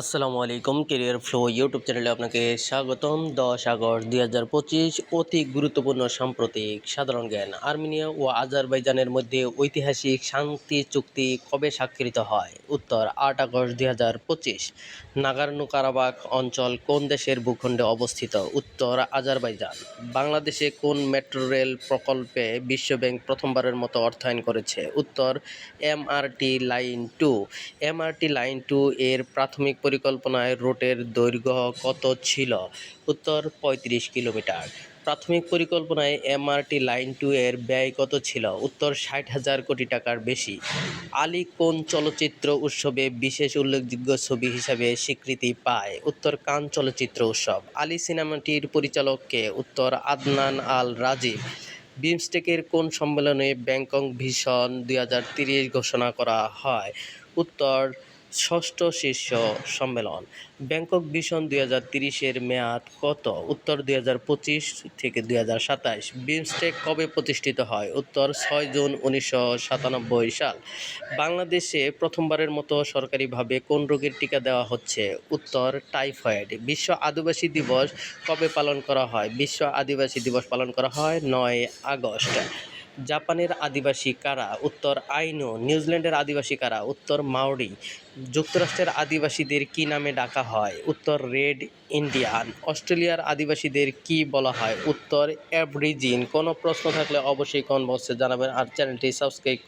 আসসালামু আলাইকুম career flow YouTube চ্যানেলে আপনাকে স্বাগতম। দশ আগস্ট দুই হাজার পঁচিশ, অতি গুরুত্বপূর্ণ সাম্প্রতিক সাধারণ জ্ঞান। আর্মেনিয়া ও আজারবাইজানের মধ্যে ঐতিহাসিক শান্তি চুক্তি কবে স্বাক্ষরিত হয়? উত্তর, আট আগস্ট দুই হাজার পঁচিশ। নাগার্নো কারাবাখ অঞ্চল কোন দেশের ভূখণ্ডে অবস্থিত? উত্তর, আজারবাইজান। বাংলাদেশে কোন মেট্রো রেল প্রকল্পে বিশ্বব্যাংক প্রথমবারের মতো অর্থায়ন করেছে? উত্তর, M R T line two. M R T line two এর প্রাথমিক পরিকল্পনায় রুটের দৈর্ঘ্য কত ছিল? উত্তর, পঁয়ত্রিশ কিলোমিটার। প্রাথমিক পরিকল্পনায় এমআরটি লাইন টু এর ব্যয় কত ছিল? উত্তর, ষাট হাজার কোটি টাকার বেশি। আলী কোন চলচ্চিত্র উৎসবে বিশেষ উল্লেখযোগ্য ছবি হিসাবে স্বীকৃতি পায়? উত্তর, কান চলচ্চিত্র উৎসব। আলী সিনেমাটির পরিচালককে উত্তর, আদনান আল রাজীব। বিমস্টেকের কোন সম্মেলনে ব্যাংকক ভিশন দুই ঘোষণা করা হয়? উত্তর ষষ্ঠ শীর্ষ সম্মেলন। ব্যাংকক ভিশন দুই হাজার তিরিশের মেয়াদ কত? উত্তর দুই হাজার পঁচিশ থেকে দুই হাজার সাতাশ বিমস্টেক কবে প্রতিষ্ঠিত হয়? উত্তর ছয় জুন উনিশশো সাতানব্বই সাল। বাংলাদেশে প্রথমবারের মতো সরকারিভাবে কোন রোগের টিকা দেওয়া হচ্ছে? উত্তর, টাইফয়েড। বিশ্ব আদিবাসী দিবস কবে পালন করা হয়? বিশ্ব আদিবাসী দিবস পালন করা হয় নয় আগস্ট। জাপানের আদিবাসী কারা? উত্তর আইনো। নিউজিল্যান্ডের আদিবাসী কারা? উত্তর মাওরি। যুক্তরাষ্ট্রের আদিবাসীদের কি নামে ডাকা হয়? উত্তর রেড ইন্ডিয়ান। অস্ট্রেলিয়ার আদিবাসীদের কি বলা হয়? উত্তর অ্যাবরিজিন। কোনো প্রশ্ন থাকলে অবশ্যই কমেন্ট বক্সে জানাবেন আর চ্যানেলটি সাবস্ক্রাইব